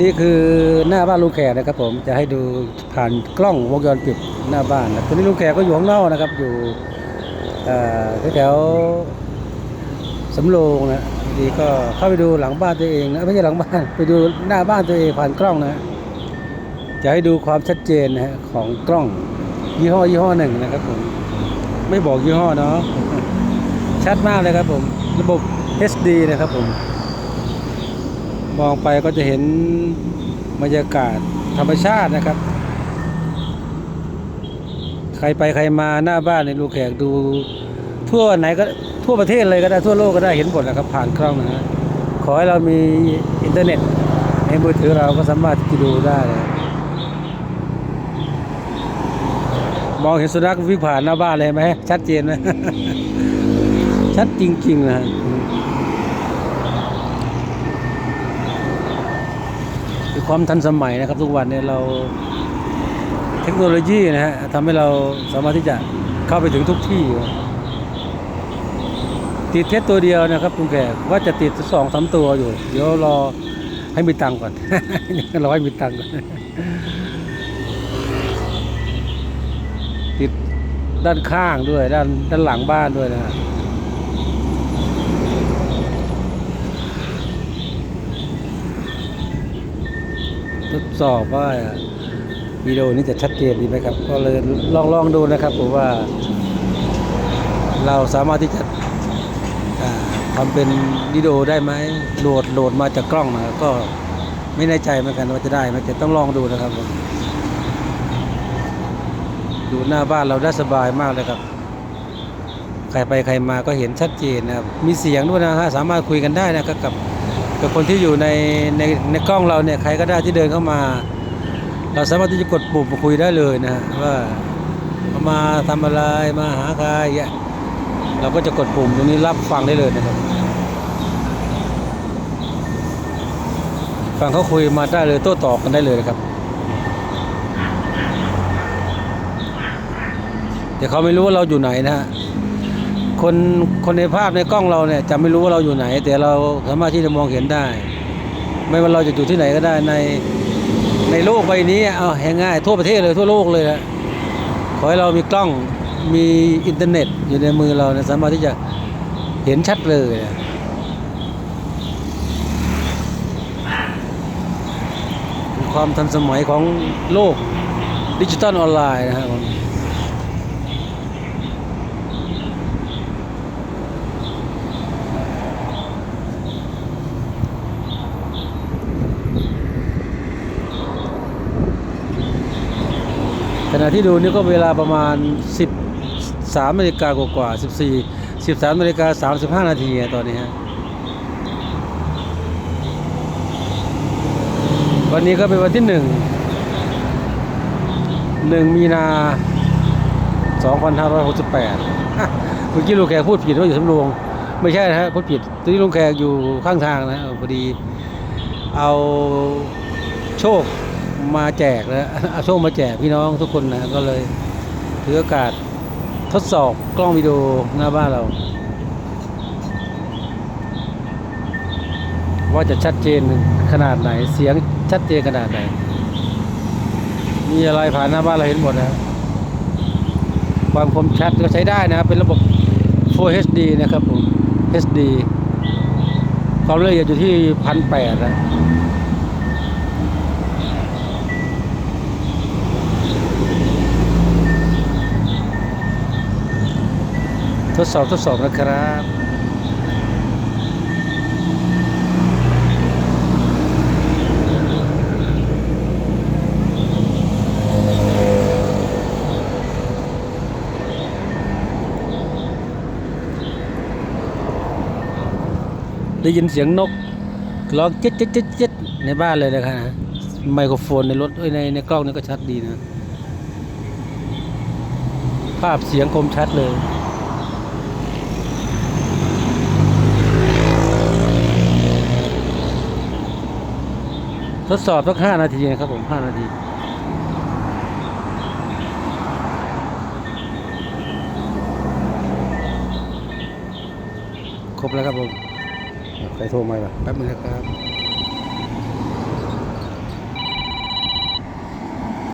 นี่คือหน้าบ้านลุงแขกนะครับ ผมจะให้ดูผ่านกล้องวงจรปิดหน้าบ้านนะตอนนี้ลุงแขกก็อยู่ข้างนอกนะครับ อยู่แถวสำโรงนะดีก็เข้าไปดูหลังบ้านตัวเองนะไม่ใช่หลังบ้านไปดูหน้าบ้านตัวเองผ่านกล้องนะ จะให้ดูความชัดเจนนะฮะของกล้องยี่ห้อยี่ห้อหนึ่งนะครับผมไม่บอกยี่ห้อเนาะชัดมากเลยครับผม ระบบ HD นะครับผม มองไปก็จะเห็นบรรยากาศธรรมชาตินะครับ ใครไปใครมาหน้าบ้านในลูกแขกดู ทั่วไหนก็ทั่วประเทศเลยก็ได้ทั่วโลกก็ได้เห็นหมดนะครับ ผ่านกล้องนะฮะขอให้เรามีอินเทอร์เน็ต ในมือถือเราก็สามารถที่ดูได้เลยมองเห็นสุนัขวิ่งผ่านหน้าบ้านเลยไหมชัดเจนไหมชัดจริงๆนะ ฮะคือความทันสมัยนะครับ ทุกวันเนี่ยเราเทคโนโลยีนะฮะทำให้เราสามารถที่จะเข้าไปถึงทุกที่ ติดเทสตัวเดียวนะครับคุณแขกว่าจะติดสองสามตัวอยู่ เดี๋ยวรอให้มีตังก่อนรอให้มีตังก่อนติดด้านข้างด้วยด้านด้านหลังบ้านด้วยนะฮะ ทดสอบว่าวิดีโอนี้จะชัดเจนดีไหมครับ ก็เลยลองลองดูนะครับผมว่า เราสามารถที่จะทำเป็นวิดีโอได้ไหมโหลดโหลดมาจากกล้องนะก็ไม่แน่ใจเหมือนกันว่าจะได้ไหมแต่ต้องลองดูนะครับผมดูหน้าบ้านเราได้สบายมากเลยครับ ใครไปใครมาก็เห็นชัดเจนนะครับ มีเสียงด้วยนะฮะสามารถคุยกันได้นะครับกับ กับคนที่อยู่ในในในกล้องเราเนี่ยใครก็ได้ที่เดินเข้ามา เราสามารถที่จะกดปุ่มคุยได้เลยนะฮะว่ามาทำอะไรมาหาใครอย่างเงี้ยเราก็จะกดปุ่มตรงนี้รับฟังได้เลยนะครับฟังเขาคุยมาได้เลยโต้ตอบกันได้เลยนะครับแต่เขาไม่รู้ว่าเราอยู่ไหนนะฮะ คนคนในภาพในกล้องเราเนี่ยจะไม่รู้ว่าเราอยู่ไหน แต่เราสามารถที่จะมองเห็นได้ ไม่ว่าเราจะอยู่ที่ไหนก็ได้ในในโลกใบนี้เอาง่ายทั่วประเทศเลยทั่วโลกเลยนะขอให้เรามีกล้องมีอินเทอร์เน็ตอยู่ในมือเราเนี่ยสามารถที่จะเห็นชัดเลยนะความทันสมัยของโลกดิจิตอลออนไลน์นะครับ ณะที่ดูนี่ก็เวลาประมาณ 13นาฬิกากว่าๆ14 13นาฬิกา35 นาทีตอนนี้ฮะวันนี้ก็เป็นวันที่หนึ่งหนึ่งมีนาสองพันห้าร้อยหกสิบแปดเมื่อกี้ลุงแขกพูดผิดว่าอยู่สำโรงไม่ใช่นะฮะพูดผิดตอนนี้ลุงแขกอยู่ข้างทางนะพอดีเอาโชค มาแจกนะเอาโชคมาแจกพี่น้องทุกคนนะก็เลยถือโอกาสทดสอบกล้องวิดีโอหน้าบ้านเรา ว่าจะชัดเจนขนาดไหนเสียงชัดเจนขนาดไหน มีอะไรผ่านหน้าบ้านเราเห็นหมดนะความคมชัดก็ใช้ได้นะครับ เป็นระบบ Full HD นะครับผม HD ความละเอียดอยู่ที่พันแปดนะ ทดสอบทดสอบนะครับได้ยินเสียงนกร้องเจ๊ดเจ๊ดเจ๊ดเจ๊ดในบ้านเลยนะครับไมโครโฟนในรถในในกล้องนี่ก็ชัดดีนะ ภาพเสียงคมชัดเลย ทดสอบสักห้านาทีนะครับผมห้านาที ครบแล้วครับผมใครโทรมาล่ะแป๊บนึงนะครับ